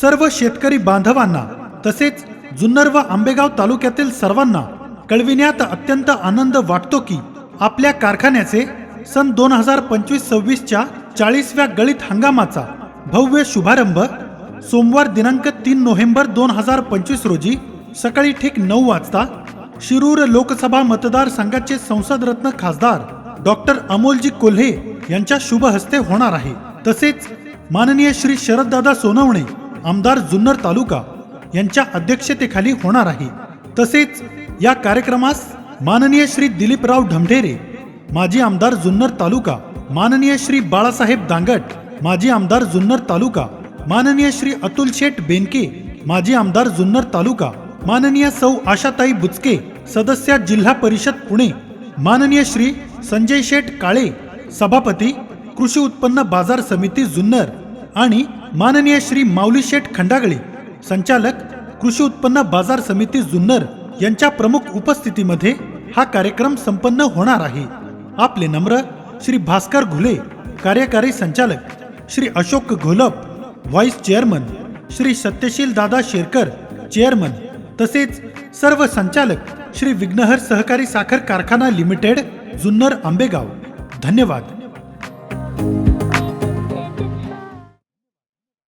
सर्व शेतकरी बांधवांना तसेच जुन्नर व आंबेगाव तालुक्यातील सर्वांना कळविण्यात अत्यंत आनंद वाटतो की आपल्या कारखान्याचे सन दोन हजार पंचवीस सव्वीसच्या चाळीसव्या गळीत हंगामाचा भव्य शुभारंभ सोमवार दिनांक तीन नोव्हेंबर दोन हजार पंचवीस रोजी सकाळी ठीक नऊ वाजता शिरूर लोकसभा मतदारसंघाचे संसदरत्न खासदार डॉक्टर अमोलजी कोल्हे यांच्या शुभ हस्ते होणार आहे. तसेच माननीय श्री शरददादा सोनवणे आमदार जुन्नर तालुका यांच्या अध्यक्षतेखाली होणार आहे. तसेच या कार्यक्रमास माननीय श्री दिलीपराव ढमढेरे माजी आमदार जुन्नर तालुका माननीय श्री बाळासाहेब दांगट माजी आमदार जुन्नर तालुका माननीय श्री अतुल शेठ बेनके माजी आमदार जुन्नर तालुका माननीय सौ आशाताई बुचके सदस्य जिल्हा परिषद पुणे माननीय श्री संजय शेठ काळे सभापती कृषी उत्पन्न बाजार समिती जुन्नर आणि माननीय श्री माऊली शेठ खंडागळे संचालक कृषी उत्पन्न बाजार समिती जुन्नर यांच्या प्रमुख उपस्थितीमध्ये हा कार्यक्रम संपन्न होणार आहे. आपले नम्र श्री भास्कर घुले कार्यकारी संचालक Shri Ashok Gholap vice chairman Shri Satyashil Dada Sherkar chairman तसेच सर्व संचालक श्री विघ्नहर सहकारी साखर कारखाना लिमिटेड जुन्नर आंबेगाव. धन्यवाद.